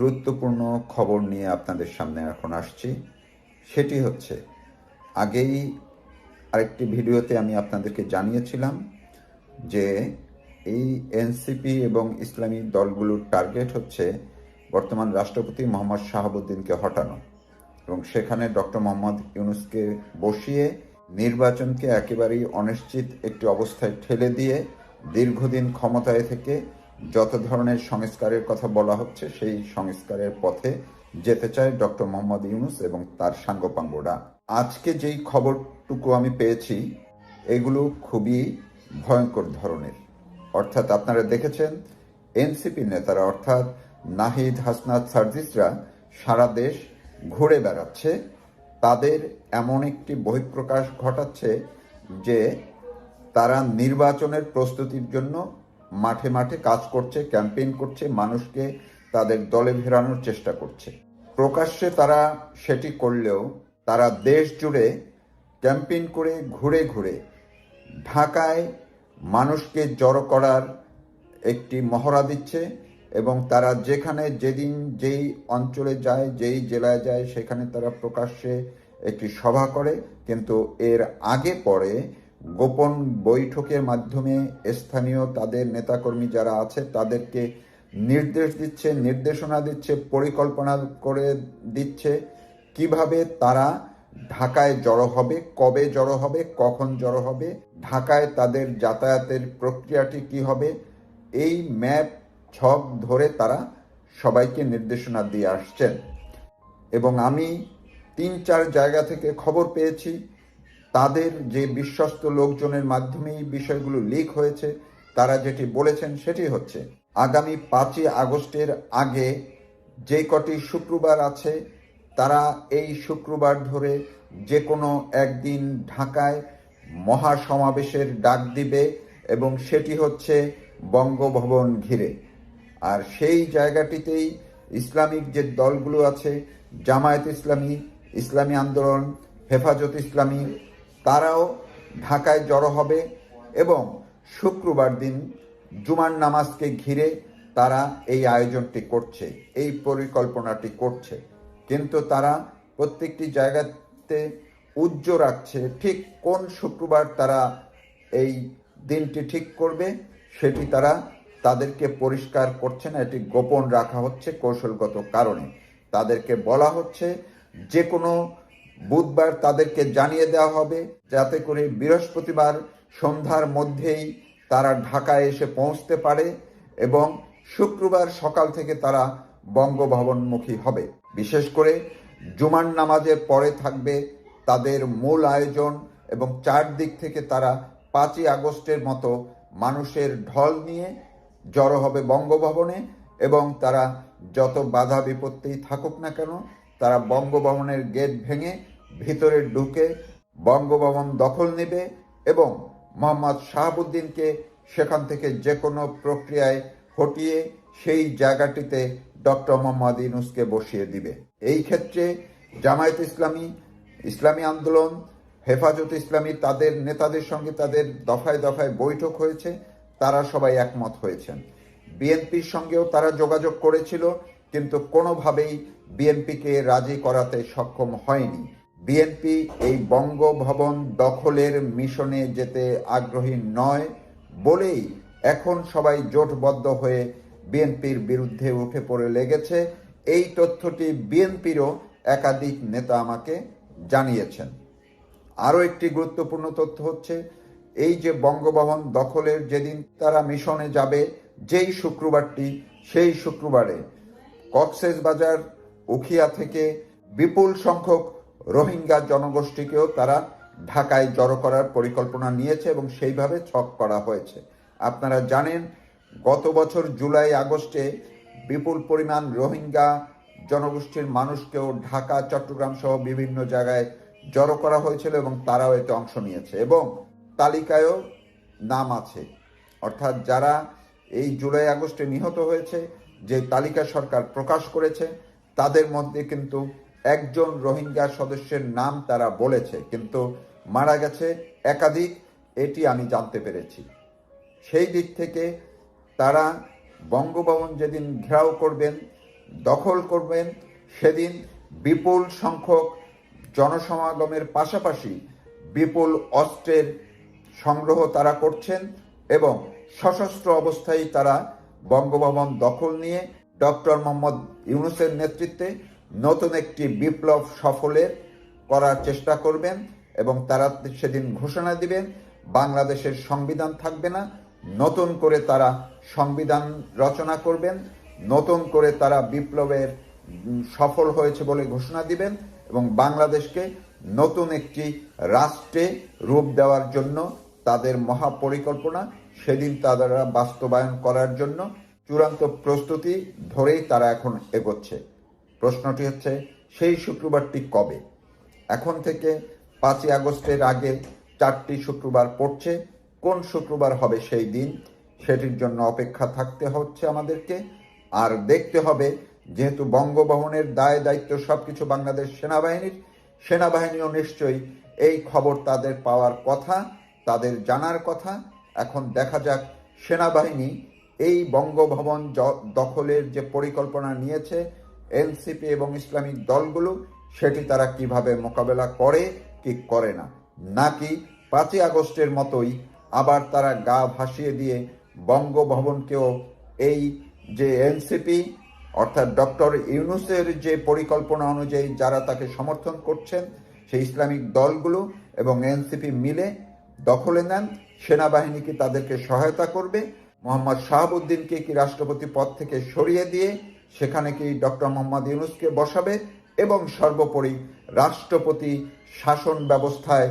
গুরুত্বপূর্ণ খবর নিয়ে আপনাদের সামনে এখন আসছি। সেটি হচ্ছে, আগেই আরেকটি ভিডিওতে আমি আপনাদেরকে জানিয়েছিলাম যে এই এনসিপি এবং ইসলামী দলগুলোর টার্গেট হচ্ছে বর্তমান রাষ্ট্রপতি মোহাম্মদ শাহাবুদ্দিনকে হটানো এবং সেখানে ডক্টর মোহাম্মদ ইউনুসকে বসিয়ে নির্বাচনকে একেবারেই অনিশ্চিত একটি অবস্থায় ঠেলে দিয়ে দীর্ঘদিন ক্ষমতায় থেকে যত ধরনের সংস্কারের কথা বলা হচ্ছে, সেই সংস্কারের পথে যেতে চায় ডক্টর মোহাম্মদ ইউনুস এবং তার সাঙ্গপাঙ্গরা। আজকে যেই খবরটুকু আমি পেয়েছি, এগুলো খুবই ভয়ঙ্কর ধরনের। অর্থাৎ আপনারা দেখেছেন এনসিপি নেতারা, অর্থাৎ নাহিদ হাসনাত সার্জিসরা, সারা দেশ ঘুরে বেড়াচ্ছে। তাদের এমন একটি বহিঃপ্রকাশ ঘটাচ্ছে যে তারা নির্বাচনের প্রস্তুতির জন্য মাঠে মাঠে কাজ করছে, ক্যাম্পেইন করছে, মানুষকে তাদের দলে ফেরানোর চেষ্টা করছে। প্রকাশ্যে তারা সেটি করলেও তারা দেশ জুড়ে ক্যাম্পেইন করে ঘুরে ঘুরে ঢাকায় মানুষকে জড়ো করার একটি মহড়া দিচ্ছে এবং তারা যেখানে যেদিন যেই অঞ্চলে যায়, যেই জেলায় যায়, সেখানে তারা প্রকাশ্যে একটি সভা করে। কিন্তু এর আগে পরে গোপন বৈঠকের মাধ্যমে স্থানীয় তাদের নেতাকর্মী যারা আছে, তাদেরকে নির্দেশ দিচ্ছে, নির্দেশনা দিচ্ছে, পরিকল্পনা করে দিচ্ছে কীভাবে তারা ঢাকায় জড়ো হবে, কবে জড়ো হবে, কখন জড়ো হবে, ঢাকায় তাদের যাতায়াতের প্রক্রিয়াটি কি হবে, এই ম্যাপ ছক ধরে তারা সবাইকে নির্দেশনা দিয়ে আসছেন। এবং আমি তিন চার জায়গা থেকে খবর পেয়েছি তাদের যে বিশ্বস্ত লোকজনের মাধ্যমে বিষয়গুলো লিক হয়েছে, তারা যেটি বলেছেন সেটি হচ্ছে, আগামী পাঁচই আগস্টের আগে যে কটি শুক্রবার আছে, তারা এই শুক্রবার ধরে যে কোনো একদিন ঢাকায় মহাসমাবেশের ডাক দিবে এবং সেটি হচ্ছে বঙ্গভবন ঘিরে। আর সেই জায়গাটিতেই ইসলামিক যে দলগুলো আছে, জামায়াত ইসলামী ইসলামী আন্দোলন, হেফাজত ইসলামী তারাও ঢাকায় জড়ো হবে এবং শুক্রবার দিন জুমার নামাজকে ঘিরে তারা এই আয়োজনটি করছে, এই পরিকল্পনাটি করছে। কিন্তু তারা প্রত্যেকটি জায়গাতে উজ্জ্ব রাখছে, ঠিক কোন শুক্রবার তারা এই দিনটি ঠিক করবে সেটি তারা তাদেরকে পরিষ্কার করছে না, এটি গোপন রাখা হচ্ছে কৌশলগত কারণে। তাদেরকে বলা হচ্ছে যে কোনো বুধবার তাদেরকে জানিয়ে দেওয়া হবে যাতে করে বৃহস্পতিবার সন্ধ্যার মধ্যেই তারা ঢাকায় এসে পৌঁছতে পারে এবং শুক্রবার সকাল থেকে তারা বঙ্গভবনমুখী হবে। বিশেষ করে জুমার নামাজের পরে থাকবে তাদের মূল আয়োজন এবং চারদিক থেকে তারা পাঁচই আগস্টের মতো মানুষের ঢল নিয়ে জড়ো হবে বঙ্গভবনে এবং তারা যত বাধা বিপত্তি থাকুক না কেন, তারা বঙ্গভবনের গেট ভেঙে ভিতরে ঢুকে বঙ্গভবন দখল নেবে এবং মোহাম্মদ শাহাবুদ্দিনকে সেখান থেকে যে কোনো প্রক্রিয়ায় হটিয়ে সেই জায়গাটিতে ডক্টর মোহাম্মদ ইউনুসকে বসিয়ে দিবে। এই ক্ষেত্রে জামায়াত ইসলামী ইসলামী আন্দোলন, হেফাজত ইসলামী, তাদের নেতাদের সঙ্গে তাদের দফায় দফায় বৈঠক হয়েছে, তারা সবাই একমত হয়েছেন। বিএনপির সঙ্গেও তারা যোগাযোগ করেছিল, কিন্তু কোনোভাবেই বিএনপিকে রাজি করাতে সক্ষম হয়নি। বিএনপি এই বঙ্গভবন দখলের মিশনে যেতে আগ্রহী নয় বলেই এখন সবাই জোটবদ্ধ হয়ে বিএনপির বিরুদ্ধে উঠে পড়ে লেগেছে। এই তথ্যটি বিএনপিরও একাধিক নেতা আমাকে জানিয়েছেন। আরও একটি গুরুত্বপূর্ণ তথ্য হচ্ছে, এই যে বঙ্গভবন দখলের যেদিন তারা মিশনে যাবে, যেই শুক্রবারটি, সেই শুক্রবারে কক্সেস বাজার উখিয়া থেকে বিপুল সংখ্যক রোহিঙ্গা জনগোষ্ঠীকেও তারা ঢাকায় জড়ো করার পরিকল্পনা নিয়েছে এবং সেইভাবে ছক করা হয়েছে। আপনারা জানেন, গত বছর জুলাই, আগস্টে বিপুল পরিমাণ রোহিঙ্গা জনগোষ্ঠীর মানুষকেও ঢাকা, চট্টগ্রাম সহ বিভিন্ন জায়গায় জড়ো করা হয়েছিল এবং তারাও এতে অংশ নিয়েছে এবং তালিকায়ও নাম আছে। অর্থাৎ যারা এই জুলাই, আগস্টে নিহত হয়েছে, যে তালিকা সরকার প্রকাশ করেছে, তাদের মধ্যে কিন্তু একজন রোহিঙ্গা সদস্যের নাম তারা বলেছে, কিন্তু মারা গেছে একাধিক, এটি আমি জানতে পেরেছি। সেই দিক থেকে তারা বঙ্গভবন যেদিন ঘেরাও করবেন, দখল করবেন, সেদিন বিপুল সংখ্যক জনসমাগমের পাশাপাশি বিপুল অস্ত্রের সংগ্রহ তারা করছেন এবং সশস্ত্র অবস্থায় তারা বঙ্গভবন দখল নিয়ে ডক্টর মোহাম্মদ ইউনুসের নেতৃত্বে নতুন একটি বিপ্লব সফলের করার চেষ্টা করবেন এবং তারা সেদিন ঘোষণা দিবেন, বাংলাদেশের সংবিধান থাকবে না। নতুন করে তারা সংবিধান রচনা করবেন, নতুন করে তারা বিপ্লবের সফল হয়েছে বলে ঘোষণা দিবেন এবং বাংলাদেশকে নতুন একটি রাষ্ট্রে রূপ দেওয়ার জন্য তাদের মহাপরিকল্পনা, সেদিন তারা বাস্তবায়ন করার জন্য চূড়ান্ত প্রস্তুতি ধরেই তারা এখন এগোচ্ছে। প্রশ্নটি হচ্ছে, সেই শুক্রবারটি কবে? এখন থেকে পাঁচই আগস্টের আগে চারটি শুক্রবার পড়ছে। কোন শুক্রবার হবে সেই দিন? সেটির জন্য অপেক্ষা থাকতে হচ্ছে আমাদেরকে। আর দেখতে হবে, যেহেতু বঙ্গভবনের দায় দায়িত্ব সবকিছু বাংলাদেশ সেনাবাহিনীর, সেনাবাহিনীও নিশ্চয়ই এই খবর তাদের পাওয়ার কথা, তাদের জানার কথা। এখন দেখা যাক, সেনাবাহিনী এই বঙ্গভবন দখলের যে পরিকল্পনা নিয়েছে এনসিপি এবং ইসলামিক দলগুলো, সেটি তারা কীভাবে মোকাবেলা করে, কি করে না। নাকি পাঁচই আগস্টের মতোই আবার তারা গা ভাসিয়ে দিয়ে বঙ্গভবনকেও এই যে এনসিপি, অর্থাৎ ডক্টর ইউনুসের যে পরিকল্পনা অনুযায়ী যারা তাকে সমর্থন করছেন, সেই ইসলামিক দলগুলো এবং এনসিপি মিলে দখলে নেন সেনাবাহিনী কি তাদেরকে সহায়তা করবে। মোহাম্মদ শাহাবুদ্দিনকে কি রাষ্ট্রপতি পদ থেকে সরিয়ে দিয়ে সেখানে কি ডক্টর মোহাম্মদ ইউনুসকে বসাবে? এবং সর্বোপরি রাষ্ট্রপতি শাসন ব্যবস্থায়